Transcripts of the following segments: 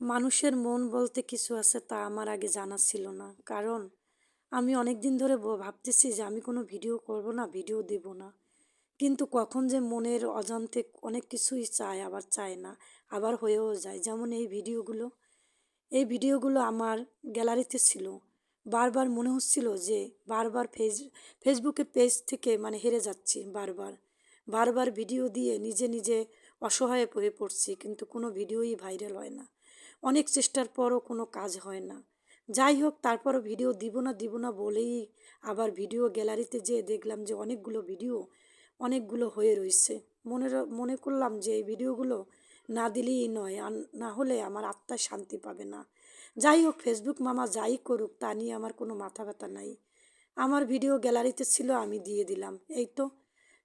মানুষের মন বলতে কিছু আছে তা আমার আগে জানা ছিল না। কারণ, আমি অনেক দিন ধরে ভাবতেছি যে আমি কোনো ভিডিও করব না, ভিডিও দেব না। কিন্তু কখন যে মনের অজান্তে অনেক কিছুই চায়, আবার চায় না, আবার হয়েও যায়। যেমন এই ভিডিওগুলো এই ভিডিওগুলো আমার গ্যালারিতে ছিল। বারবার মনে হচ্ছিল যে বারবার ফেস ফেসবুকের পেজ থেকে মানে হেরে যাচ্ছি বারবার। বারবার ভিডিও দিয়ে নিজে নিজে অসহায় হয়ে পড়ছি, কিন্তু কোনো ভিডিওই ভাইরাল হয় না। অনেক চেষ্টার পরও কোনো কাজ হয় না। যাই হোক, তারপরও ভিডিও দিব না দিব না বলেই আবার ভিডিও গ্যালারিতে যেয়ে দেখলাম যে অনেকগুলো ভিডিও অনেকগুলো হয়ে রয়েছে মনে মনে করলাম যে এই ভিডিওগুলো না দিলেই নয়, আর না হলে আমার আত্মায় শান্তি পাবে না। যাই হোক, ফেসবুক মামা যাই করুক, তা নিয়ে আমার কোনো মাথা ব্যথা নাই। আমার ভিডিও গ্যালারিতে ছিল, আমি দিয়ে দিলাম। এই তো।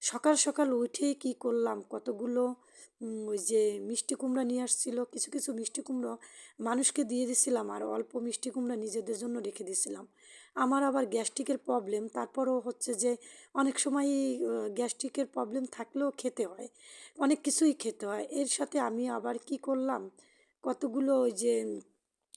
সকাল সকাল উঠেই কি করলাম? কতগুলো ওই যে মিষ্টি কুমড়া নিয়ে আসছিল, কিছু কিছু মিষ্টি কুমড়ো মানুষকে দিয়ে দিছিলাম আর অল্প মিষ্টি কুমড়া নিজেদের জন্য রেখে দিয়েছিলাম আমার আবার গ্যাস্ট্রিকের প্রবলেম তারপরও হচ্ছে যে অনেক সময় গ্যাস্ট্রিকের প্রবলেম থাকলেও খেতে হয়, অনেক কিছুই খেতে হয়। এর সাথে আমি আবার কি করলাম? কতগুলো ওই যে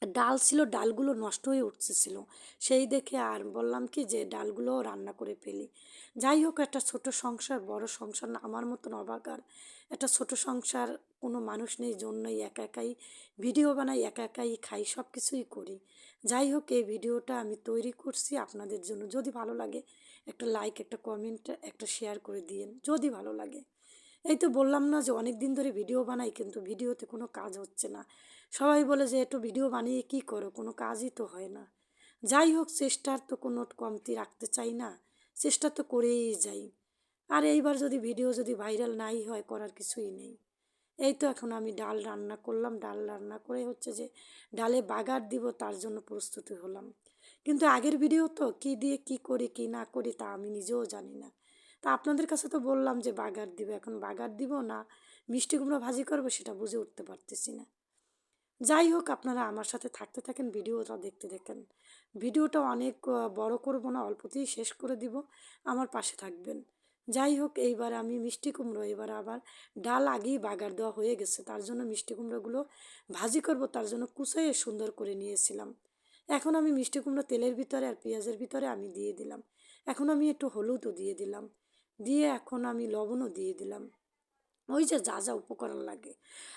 ডাল ছিল, ডালগুলো নষ্ট হয়ে উঠতেছিল। সেই দেখে আর বললাম কি যে ডালগুলোও রান্না করে ফেলি। যাই হোক, একটা ছোট সংসার, বড় সংসার না, আমার মতন অবাকার একটা ছোট সংসার, কোনো মানুষ নেই জন্যই একা একাই ভিডিও বানাই, একা একাই খাই সব কিছুই করি। যাই হোক, এই ভিডিওটা আমি তৈরি করছি আপনাদের জন্য। যদি ভালো লাগে, একটা লাইক একটা কমেন্ট একটা শেয়ার করে দিয়েন। যদি ভালো লাগে। এই তো বললাম না যে অনেক দিন ধরে ভিডিও বানাই, কিন্তু ভিডিওতে কোনো কাজ হচ্ছে না। সবাই বলে যে একটু ভিডিও বানিয়ে কি করো? কোনো কাজই তো হয় না। যাই হোক, চেষ্টার তো কোনো কমতি রাখতে চাই না। চেষ্টা তো করেই যাই। আর এইবার যদি ভিডিও যদি ভাইরাল নাই হয়, করার কিছুই নেই। এই তো এখন আমি ডাল রান্না করলাম। ডাল রান্না করে হচ্ছে যে ডালে বাগার দিব, তার জন্য প্রস্তুতি হলাম। কিন্তু আগের ভিডিও তো কি দিয়ে কি করি, কি না করি তা আমি নিজেও জানি না। তা আপনাদের কাছে তো বললাম যে বাগার দিব, এখন বাগার দিব না, মিষ্টি কুমড়ো ভাজি করব সেটা বুঝে উঠতে পারতেছি না। যাই হোক, আপনারা আমার সাথে থাকতে থাকেন, ভিডিওটা দেখতে দেখেন ভিডিওটা অনেক বড় করব না, অল্পতেই শেষ করে দিব, আমার পাশে থাকবেন। যাই হোক, এইবার আমি মিষ্টি কুমড়ো, এবার আবার ডাল আগেই বাগার দেওয়া হয়ে গেছে, তার জন্য মিষ্টি কুমড়োগুলো ভাজি করব, তার জন্য কুচাইয়ে সুন্দর করে নিয়েছিলাম। এখন আমি মিষ্টি কুমড়ো তেলের ভিতরে আর পেঁয়াজের ভিতরে আমি দিয়ে দিলাম। এখন আমি একটু হলুদও দিয়ে দিলাম। দিয়ে এখন আমি লবণও দিয়ে দিলাম। ওই যে যা যা উপকরণ লাগে।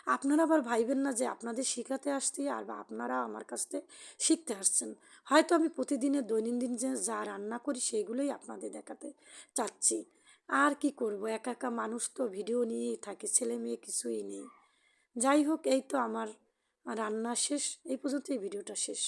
আপনারা আবার ভাইবেন না যে আপনাদের শেখাতে আসছি আর বা আপনারা আমার কাছ থেকে শিখতে আসছেন। হয়তো আমি প্রতিদিনের দৈনন্দিন যে যা রান্না করি সেইগুলোই আপনাদের দেখাতে চাচ্ছি। আর কি করব? একা একা মানুষ তো ভিডিও নিয়েই থাকে, ছেলে মেয়ে কিছুই নেই। যাই হোক, এই তো আমার রান্না শেষ। এই পর্যন্তই ভিডিওটা শেষ।